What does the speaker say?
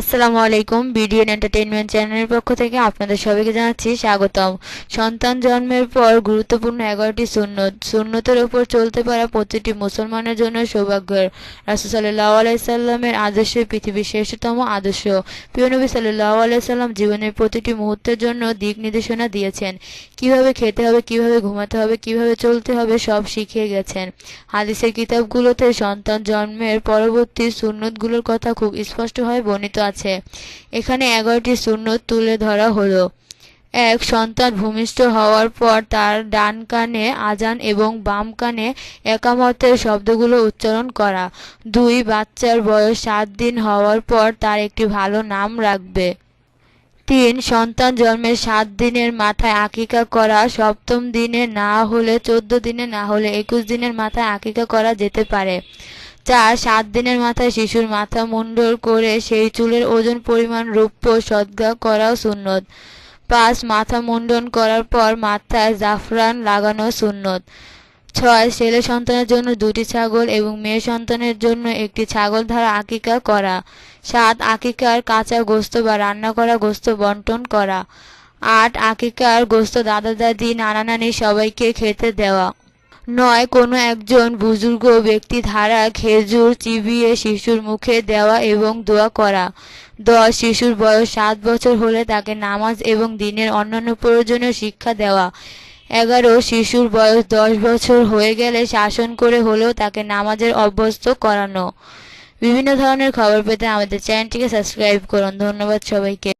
আসসালামু আলাইকুম BDN entertainment চ্যানেলের পক্ষ থেকে আপনাদের সবাইকে জানাচ্ছি স্বাগতম। সন্তান জন্মের পর গুরুত্বপূর্ণ এগারোটি সুন্নত। সুন্নতের ওপর চলতে পারা প্রতিটি মুসলমানের জন্য সৌভাগ্যের। রাসুল সাল্লাহ আলাইসাল্লামের আদর্শ পৃথিবীর শ্রেষ্ঠতম আদর্শ। প্রিয় নবী সাল্লাহ আলাইসাল্লাম জীবনের প্রতিটি মুহূর্তের জন্য দিক নির্দেশনা দিয়েছেন। কীভাবে খেতে হবে, কীভাবে ঘুমাতে হবে, কীভাবে চলতে হবে, সব শিখিয়ে গেছেন। হাদিসের কিতাবগুলোতে সন্তান জন্মের পরবর্তী সুন্নতগুলোর কথা খুব স্পষ্টভাবে বর্ণিত আছে। এখানে এগারোটি শূন্য তুলে ধরা হলো। এক, সন্তান ভূমিষ্ঠ হওয়ার পর তার ডান কানে আজান এবং বাম কানে একামতের শব্দগুলো উচ্চারণ করা। দুই, বাচ্চার বয়স সাত দিন হওয়ার পর তার একটি ভালো নাম রাখবে। তিন, সন্তান জন্মের সাত দিনের মাথায় আকিকা করা। সপ্তম দিনে না হলে, চোদ্দ দিনে না হলে একুশ দিনের মাথায় আকিকা করা যেতে পারে। চার, সাত দিনের মাথায় শিশুর মাথা মুন্ডল করে সেই চুলের ওজন পরিমাণ রৌপ্য সদ্গা করাও সুন্নত। পাঁচ, মাথা মুন্ডন করার পর মাথায় জাফরান লাগানো সুন্নত। ছয়, ছেলে সন্তানের জন্য দুটি ছাগল এবং মেয়ে সন্তানের জন্য একটি ছাগল ধারা আকিকা করা। সাত, আকিকার কাঁচা গোস্ত বা রান্না করা গোস্ত বন্টন করা। আট, আকিকার গোস্ত দাদা দাদি নানা নানি সবাইকে খেতে দেওয়া। নয়, কোনো একজন বুজুর্গ ব্যক্তি ধারা খেজুর চিবিয়ে শিশুর মুখে দেওয়া এবং দোয়া করা। দশ, শিশুর বয়স সাত বছর হলে তাকে নামাজ এবং দিনের অন্যান্য প্রয়োজনীয় শিক্ষা দেওয়া। এগারো, শিশুর বয়স দশ বছর হয়ে গেলে শাসন করে হলেও তাকে নামাজের অভ্যস্ত করানো। বিভিন্ন ধরনের খবর পেতে আমাদের চ্যানেলটিকে সাবস্ক্রাইব করুন। ধন্যবাদ সবাইকে।